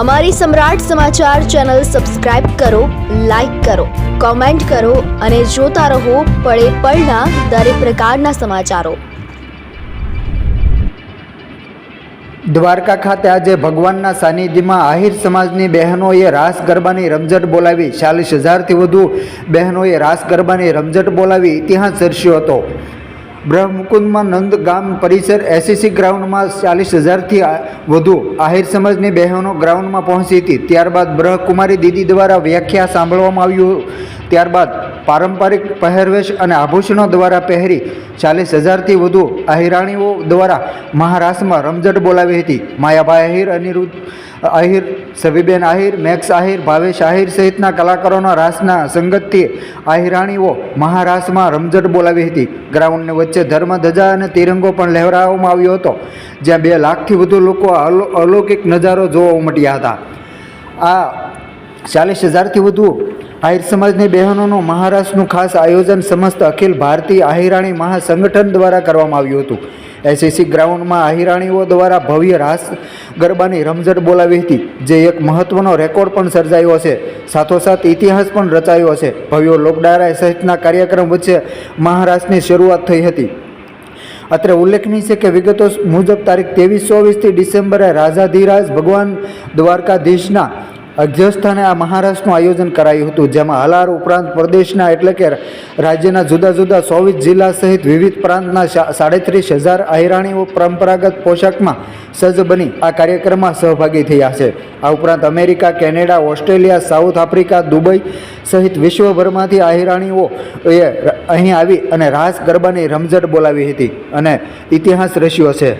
અમારી Samrat Samachar channel subscribe કરો, like કરો, કોમેન્ટ કરો અને જોતા રહો પળે પળના દરેક પ્રકારના સમાચારો. દ્વારકા ખાતે આજે ભગવાનના સાનિધ્યમાં આહિર સમાજની બહેનોએ રાસ ગરબાની રમઝટ બોલાવી. ચાલીસ હજારથી વધુ બહેનોએ રાસ ગરબાની રમઝટ બોલાવી. ઇતિહાસ સર્જ્યો હતો. બ્રહ્મકુંદમાં નંદ ગામ પરિસર એસએસસી ગ્રાઉન્ડમાં ચાલીસ હજારથી વધુ આહિર સમાજની બહેનો ગ્રાઉન્ડમાં પહોંચી હતી. ત્યારબાદ બ્રહ્મકુમારી દીદી દ્વારા વ્યાખ્યા સાંભળવામાં આવ્યું. ત્યારબાદ પારંપરિક પહેરવેશ અને આભૂષણો દ્વારા પહેરી ચાલીસ હજારથી વધુ આહિરાણીઓ દ્વારા મહારાષ્ટ્રમાં રમઝટ બોલાવી હતી. માયાભાઈ આહિર અનિરુદ્ધ આહિર સભીબેન આહિર મેક્સ આહિર ભાવેશ આહિર સહિતના કલાકારોના રાસના સંગતથી આહિરાણીઓ મહારાષ્ટ્રમાં રમઝટ બોલાવી હતી. ગ્રાઉન્ડની વચ્ચે ધર્મ, ધજા અને તિરંગો પણ લહેરાવવામાં આવ્યો હતો, જ્યાં બે લાખથી વધુ લોકો અલો, અલૌકિક નજારો જોવા ઉમટ્યા હતા. આ ચાલીસ હજારથી વધુ આહિર સમાજની બહેનોનું મહારાષ્ટ્રનું ખાસ આયોજન સમસ્ત અખિલ ભારતીય આહિરાણી મહાસંગઠન દ્વારા કરવામાં આવ્યું હતું. એસએસસી ગ્રાઉન્ડમાં આહિરાણીઓ દ્વારા ભવ્ય રાસ ગરબાની રમઝટ બોલાવી હતી, જે એક મહત્વનો રેકોર્ડ પણ સર્જાયો છે સાથોસાથ ઇતિહાસ પણ રચાયો છે ભવ્ય લોકડારા સહિતના કાર્યક્રમ વચ્ચે મહારાષ્ટ્રની શરૂઆત થઈ હતી. અત્રે ઉલ્લેખનીય છે કે વિગતો મુજબ તારીખ ત્રેવીસ ચોવીસથી ડિસેમ્બરે રાજાધિરાજ ભગવાન દ્વારકાધીશના અધ્યસ્થાને આ મહારાષ્ટ્રનું આયોજન કરાયું હતું, જેમાં હલાર ઉપરાંત પ્રદેશના એટલે કે રાજ્યના જુદા જુદા ચોવીસ જિલ્લા સહિત વિવિધ પ્રાંતના સાડત્રીસ હજાર આહિરાણીઓ પરંપરાગત પોશાકમાં સજ્જ બની આ કાર્યક્રમમાં સહભાગી થયા છે. આ ઉપરાંત America, Canada, Australia, South Africa, Dubai સહિત વિશ્વભરમાંથી આહિરાણીઓ એ અહીં આવી અને રાસ ગરબાની રમઝટ બોલાવી હતી અને ઇતિહાસ રચ્યો છે.